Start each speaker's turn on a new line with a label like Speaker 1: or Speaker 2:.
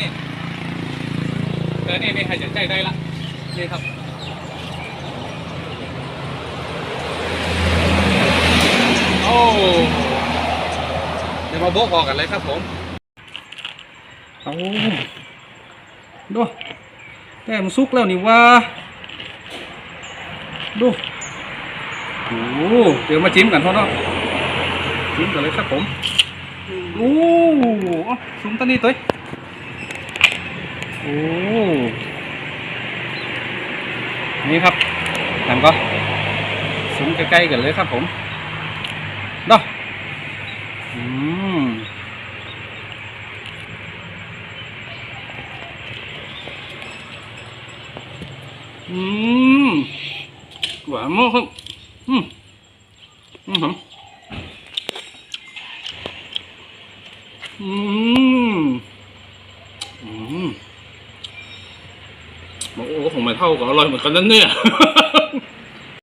Speaker 1: นี่เออนี่นี่ให้จะใจได้ละนี่ครับโอ้เดี๋ยวมาโบกออกกันเลยครับผมเอาดูแต่มันสุกแล้วนี่ว่าดูโอ้เดี๋ยวมาจิ้มกันพ่อเนาะจิ้มกันเลยครับผมโอ้เอาซุ้มตัวนี้ตัวโอ้ นี่ครับทำก็ซุ้มใกล้ๆกันเลยครับผมเนาะอืมอืมหวานมากครับอืมอืมอืมอืม โอ้โหของมันเท่ากับอร่อยเหมือนกันนั่นเนี่ย